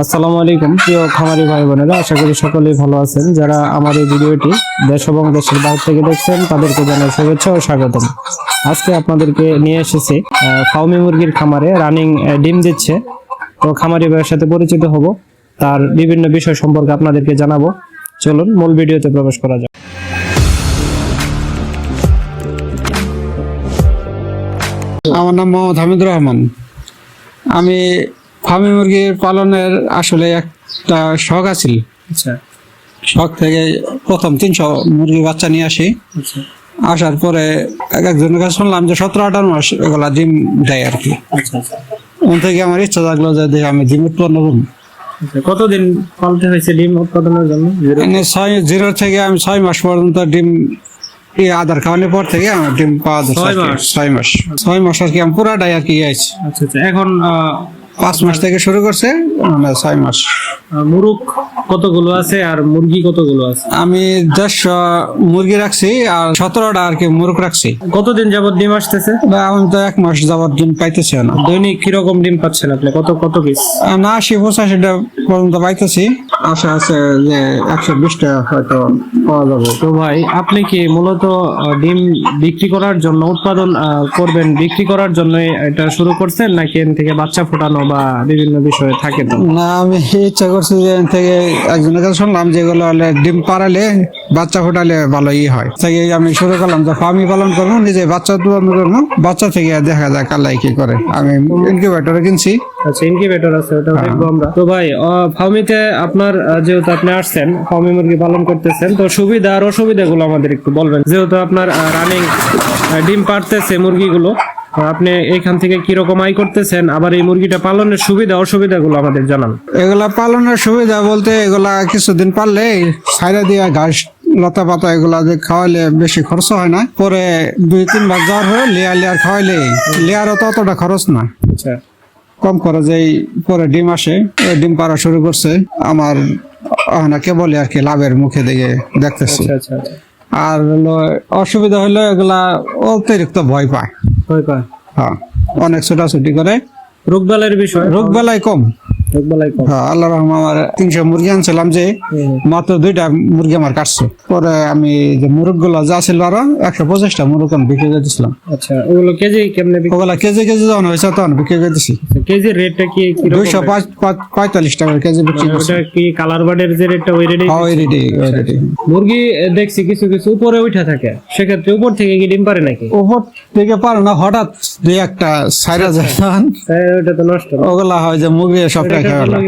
আসসালামু আলাইকুম। প্রিয় খামারি ভাই বোনেরা আশা করি সকলেই ভালো আছেন। যারা আমার এই ভিডিওটি দেশ এবং দেশের বাইরে থেকে দেখছেন, তাদেরকে জানাই শুভেচ্ছা ও স্বাগতম। আজকে আপনাদেরকে নিয়ে এসেছি ফাউমি মুরগির খামারে রানিং ডিম দিচ্ছে। তো খামারি ভাইয়ের সাথে পরিচিত হব, তার বিভিন্ন বিষয় সম্পর্কে আপনাদেরকে জানাব। চলুন, মূল ভিডিওতে প্রবেশ করা যাক। আমার নাম মোহাম্মদ হামিদুর রহমান। আমি ফার্মি মুরগির পালনের আসলে একটা শখ আছিল। আচ্ছা। শখ থেকে প্রথম তিনশো মুরগি বাচ্চা নিয়ে আসি। আচ্ছা। আসার পরে এক একজনের কাছে শুনলাম যে সতেরো আঠারো মাস এগুলা ডিম দেয় আর কি। আচ্ছা ওখান থেকে আমার ইচ্ছা থাকল যে দেখি আমি ডিম উৎপন্ন করুন আচ্ছা কতদিন পালতে হয়েছে ডিম উৎপাদনের জন্য? ছয় জিরো থেকে আমি ছয় মাস পর্যন্ত ডিম এই আধার খাওয়ানোর পর থেকে আমার ডিম পাওয়া যাচ্ছে ছয়। মাস? ছয় মাস। ছয় মাস আর কি আমি পুরাটাই আর কি আইছি আচ্ছা আচ্ছা। এখন পাঁচ মাস থেকে শুরু করছে মানে ছয় মাস। মুরুক কতগুলো আছে আর মুরগি কতগুলো আছে? আমি দশ মুরগি রাখছি আর সতেরোটা আর কি মুরগ রাখছি। কতদিন যাবত ডিম আসতেছে? আমি তো এক মাস যাবত ডিম পাইতেছি না। দৈনিক কীরকম ডিম পাচ্ছেন আপনি? কত কত পিস না আশি পঁচাশিটা পর্যন্ত পাইতেছি। আশা আছে যে একশো বিশটা হয়তো পাওয়া যাবে। তো ভাই আপনি কি মূলত ডিম বিক্রি করার জন্য উৎপাদন করবেন বিক্রি করার জন্য এটা শুরু করছেন নাকি এন থেকে বাচ্চা ফোটানো বা বিভিন্ন বিষয়ে থাকে তো? না আমি ইচ্ছা করছি যে এখান থেকে একজনের কাছে শুনলাম যেগুলো হলে ডিম পাড়ালে বাচ্চা ফোটালে ভালো ই হয়। থেকে আমি শুরু করলাম যে ফার্মি পালন করব নিজে বাচ্চা উৎপাদন করব বাচ্চা থেকে দেখা যায় কালাই কি করে। আমি ইনকিউবেটরে কিনছি। আচ্ছা ইনকিউবেটর আছে ওটা দেখব আমরা। তো ভাই ফার্মিতে আপনার যেহেতু আপনি আসছেন ফার্মি মুরগি পালন করতেছেন তো সুবিধা আর অসুবিধাগুলো আমাদের একটু বলবেন। যেহেতু আপনার রানিং ডিম পারতেছে মুরগিগুলো আপনি এখান থেকে কীরকম আয় করতেছেন আবার এই মুরগিটা পালনের সুবিধা অসুবিধাগুলো আমাদের জানান। এগুলা পালনের সুবিধা বলতে এগুলা কিছুদিন পারলে ছাইরা দিয়া ঘাস লতা পাতা এগুলা যে খাওয়াইলে বেশি খরচ হয় না। পরে দুই তিনবার জ্বর হয়ে লেয়ার লেয়ার খাওয়াইলে লেয়ারও তো অতটা খরচ না। আচ্ছা। কম খরচেই পরে ডিম আসে। ডিম পাড়া শুরু করছে। আমার আহনাকে কেবল আর কি লাভের মুখে দিকে দেখতেছি। আচ্ছা আচ্ছা আচ্ছা। আর হলো অসুবিধা হলো এগুলা অতিরিক্ত ভয় পায়। ভয় পায়। হ্যাঁ অনেক ছোটাছুটি করে। রোগবেলার বিষয়। রোগ বেলায় কম। আল্লাহ রহমান আমার তিনশো মুরগি আনছিলাম যে মাত্র দুইটা মুরগি আমার কাটছে। পরে আমি যে মুরগগুলো যা ছিল আরও একশো পঁচিশটা মুরগ আমি বিক্রি করে দিছিলাম। আচ্ছা ওগুলো কেজি কেমনে ওগুলা কেজি কেজি যখন হয়েছে তখন বিক্রি করে দিছি। কেজির রেটটা কি দুইশো পঁয়তাল্লিশ টাকা কেজি বিক্রি করছি। কি কালার বার্ডের যে রেটটা ওই রেটে হ্যাঁ, ওই ওই রেডি মুরগি দেখছি কিছু কিছু উপরে উঠা থাকে। সেক্ষেত্রে উপর থেকে কি ডিম পারে নাকি? উপর থেকে পারো না হঠাৎ দুই একটা সাইরা যায় ওটা তো নষ্ট। ওগুলা হয় যে মুরগি সবটাই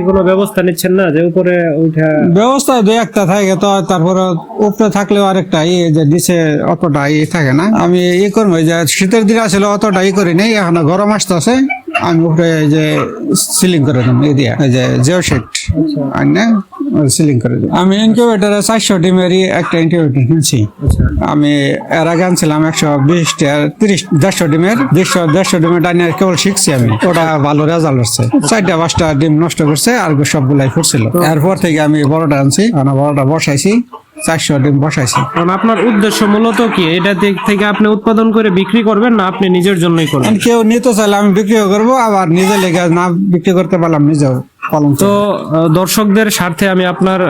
কোনো ব্যবস্থা নিচ্ছেন না? যে উপরে উঠা ব্যবস্থা দুই একটা থাকে তো তারপরে উপরে থাকলেও আরেকটা ইয়ে যে নিচে অতটা ইয়ে থাকে না। আমি ই করব এই যে শীতের দিন আসলে অতটা ই করি নাই এখন গরম আসতে আছে আমি উপরে যে সিলিং করে দেবো এই দিয়া যে জিও সেট আনে সিলিং করে দিই আমি ইনকিউবেটারে চারশো ডিমেরই একটা ইনকিউবেটার কিনছি। আচ্ছা। আমি এর আগে আনছিলাম একশো বিশ তিরিশ দেড়শো ডিমের দেড়শো দেড়শো ডিমের ডাইনে কেবল শিখছি আমি। ওটা ভালো রেজাল্ট হচ্ছে। চারটা পাঁচটা ডিম নষ্ট করছে আর সবগুলাই ফুটছিল। এরপর থেকে আমি বড়টা আনছি আমি বড়টা বসাইছি চারশো ডিম বসাইছি। কারণ আপনার উদ্দেশ্য মূলত কি? এটা দিক থেকে আপনি উৎপাদন করে বিক্রি করবেন না আপনি নিজের জন্যই করবেন? কেউ নিতে চাইলে আমি বিক্রিও করব আবার নিজে লেগে না বিক্রি করতে পারলাম নিজেও তো দর্শকদের স্বার্থে আমি আপনার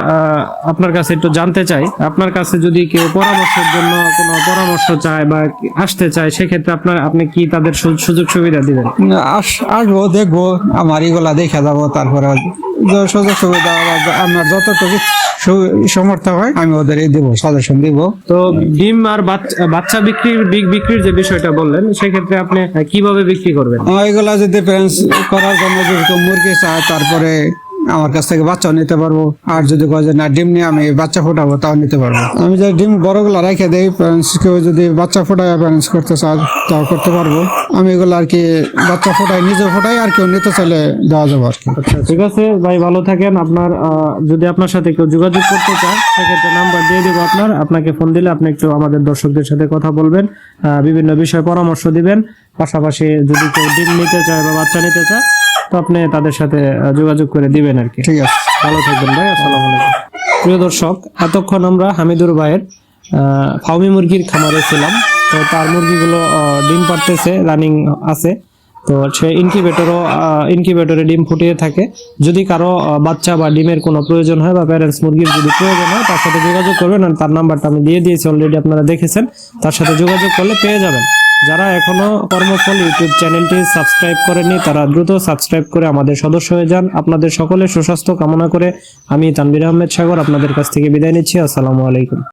আপনার কাছে একটু জানতে চাই। আপনার কাছে যদি কেউ পরামর্শের জন্য কোনো পরামর্শ চায় বা আসতে চায় সেক্ষেত্রে আপনার আপনি কি তাদের সুযোগ সুবিধা দিবেন? আস- আসব দেখব আমার এগুলা দেখা যাব তারপরে সুযোগ সুবিধা আমার যতটুকু সমর্থ হয় আমি ওদের দিব সাজেশন দিব। তো ডিম আর বাচ- বাচ্চা বিক্রির বিক্রির যে বিষয়টা বললেন সেক্ষেত্রে আপনি কীভাবে বিক্রি করবেন? এগুলা যদি প্যারেন্টস করার জন্য মুরগি চায় তারপরে আমার কাছ থেকে বাচ্চাও নিতে পারব। আর যদি কয় যে, না, ডিম নিয়ে আমি বাচ্চা ফোটাবো, তাও নিতে পারব। আমি যে ডিম বড়গুলা রেখে দেই প্যারেন্টস কেউ যদি বাচ্চা ফোটায় প্যারেন্টস করতে চায়, তাও করতে পারব। আমি এগুলো আর কি বাচ্চা ফোটাই নিজে ফোটাই আর কেউ নিতে চাইলে দেওয়া যাব আর কি। আচ্ছা ঠিক আছে, ভাই, ভালো থাকেন। আপনার যদি আপনার সাথে কেউ যোগাযোগ করতে চায়, সেক্ষেত্রে নাম্বার দিয়ে দেবো আপনার। আপনাকে ফোন দিলে আপনি একটু আমাদের দর্শকদের সাথে কথা বলবেন বিভিন্ন বিষয়ে পরামর্শ দিবেন। পাশাপাশি যদি কেউ ডিম নিতে চায় বা বাচ্চা নিতে চায় তো আপনি তাদের সাথে যোগাযোগ করে দিবেন আর কি। ঠিক আছে। ভালো থাকবেন ভাই আসসালামু আলাইকুম। প্রিয় দর্শক এতক্ষণ আমরা হামিদুর ভাইয়ের ফাউমি মুরগির খামারে ছিলাম। তো তার মুরগিগুলো ডিম পারতেছে রানিং আছে। তো সে ইনকিউবেটরও ইনকিউবেটরে ডিম ফুটিয়ে থাকে। যদি কারও বাচ্চা বা ডিমের কোনো প্রয়োজন হয় বা প্যারেন্টস মুরগির যদি প্রয়োজন হয় তার সাথে যোগাযোগ করবেন। আর তার নাম্বারটা আমি দিয়ে দিয়েছি অলরেডি আপনারা দেখেছেন। তার সাথে যোগাযোগ করলে পেয়ে যাবেন। যারা এখনও কর্মফল ইউটিউব চ্যানেলটি সাবস্ক্রাইব করেনি তারা দ্রুত সাবস্ক্রাইব করে আমাদের সদস্য হয়ে যান। আপনাদের সকলের সুস্বাস্থ্য কামনা করে আমি তানবির আহমেদ সাগর আপনাদের কাছ থেকে বিদায় নিচ্ছি। আসসালামু আলাইকুম।